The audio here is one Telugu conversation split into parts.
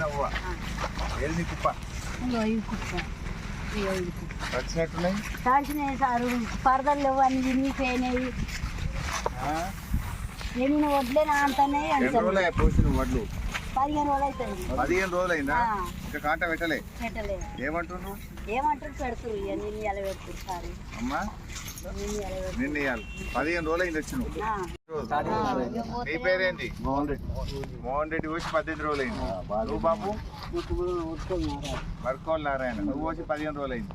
నవ్వ. ఏది నీ కుప్ప? వచ్చినట్టున్నాయి? కాల్చినాయి సారు పరదలు లేవు అన్ని విరిగిపోయినాయి వడ్లే అంతనే పోసిన పదిహేను రోజులు అవుతుంది పదిహేను రోజులు అయిందా. ఇంకా కాంట పెట్టలే? పెట్టలేదు ఏమంటున్నారు ఏమంటారు? పెడుతురు ఎలా పెడుతురు సారు. అమ్మా? నిన్ను నిన్న పదిహేను రోజులు అయింది వచ్చిన నీ పేరేంటి? మోహన్ రెడ్డి మోహన్ రెడ్డి వచ్చి పద్దెనిమిది రోజులు అయింది నువ్వు బాబు? మర్కోల్ నారాయణ. నువ్వు వచ్చి పదిహేను రోజులు అయింది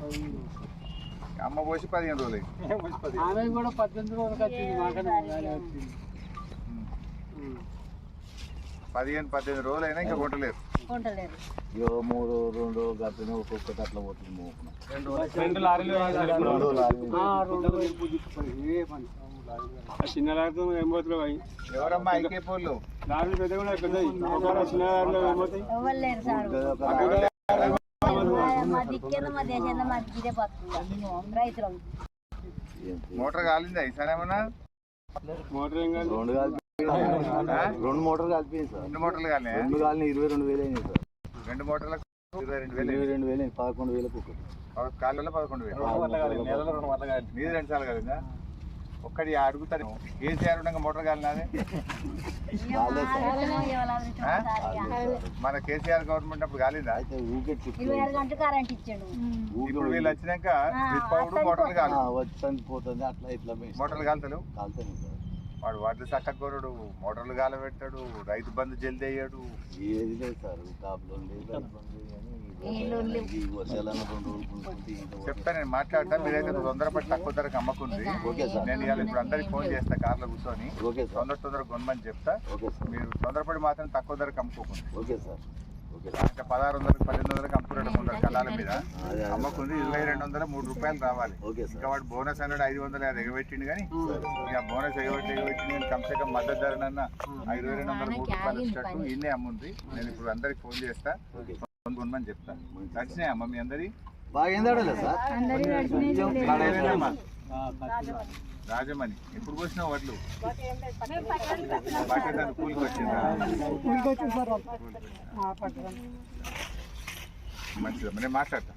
అమ్మ పోసి పదిహేను రోజులు అయింది ఆమె కూడా పద్దెనిమిది రోజులకి వచ్చింది పదిహేను పద్దెనిమిది రోజులు అయినా ఇంకా కొట్టలేరు కొంటలేరు మూడు రెండు గట్టిన ఒక్కొక్కటి అట్లా పోతుంది మోపున రెండు లారీలు రెండు లారీలు. చిన్న లారీతో ఏం పోతున్నావు అవి ఎవరమ్మా ఐకే పోళ్ళు లారీలు పెద్దవి. చిన్న ఏం పోతాయి? ఎవరు లేరు సారు. మా- మా దిక్కేందో మా దేశంలో మా ఇదే బతుకుందా రైతులం. మోటార్ కాలిందా? ఈసారి ఏమన్నా మోటార్ ఏం కాదు రెండు రెండు మోటార్లు కలిపింది సార్. రెండు మోటార్లు కాలే రెండు కాలిన ఇరవై రెండు వేలు అయినాయి సార్. రెండు మోటార్లకు ఇరవై రెండు వేలు ఇరవై రెండు వేలు అయినాయి పదకొండు వేలకు ఒకటి. కాళ్ళలో పదకొండు వేలు. మీది రెండు సార్లు కాలిందా? ఒక్కటి అడుగుతాను కేసీఆర్ ఉండగా మోటార్ కాలినాదే. మన కేసీఆర్ గవర్నమెంట్ అప్పుడు కాలిందా? ఇప్పుడు వీళ్ళు వచ్చినాక మోటార్లు కాదు వచ్చి పోతుంది అట్లా ఇట్లా మోటార్లు కాలుతలు కాలుతాను వాడు వాటిని చక్కగొరడు మోటార్లు కాలబెట్టాడు రైతు బంధు జల్ది అయ్యాడు ఏది లేదు సార్ కాపులో లేదు రైతు బంధు కానీ ఈ లొల్లి. ఈ వర్షాలను రెండు రోజులు పుంజుకుంటే ఇంకా చెప్తా నేను మాట్లాడతా. మీరైతే తొందరపడి తక్కువ ధరకు అమ్మకుంది ఓకే సార్. నేను ఇవాళ ఇప్పుడు అందరికి ఫోన్ చేస్తా కార్లో కూర్చొని. తొందర తొందర కొనమని చెప్తా. Okay sir. మీరు తొందరపడి మాత్రం తక్కువ ధరకు అమ్ముకోకుంది ఓకే సార్. ఓకే పదహారు వందలకు పన్నెండు వందలకు అమ్ముకున్నాడు ముందర కళ్ళాల మీద. అమ్మకుంది ఇరవై రెండు వందల మూడు రూపాయలు రావాలి. ఓకే ఇంకా వాడు బోనస్ అన్నాడు ఐదు వందలు అది ఎగబెట్టిండు కానీ ఇక బోనస్ ఎగబెట్టి ఎగబెట్టిండు కానీ కమ్సే కమ్ మద్దతు ధరనన్న ఆ ఇరవై రెండు వందల మూడు రూపాయలు వచ్చేటట్టు ఇన్నే అమ్ముంది. నేను ఇప్పుడు అందరికి ఫోన్ చేస్తా. కొనమని చెప్తా. నచ్చినాయి అమ్మ మీ అందరి? బాగా ఏం తడలేదు సార్? రాజమణి ఎప్పుడు పోసినావు వడ్లు. పట్టేదాన్ని కూలికి వచ్చిందా? మంచిదమ్మా నేను మాట్లాడతా.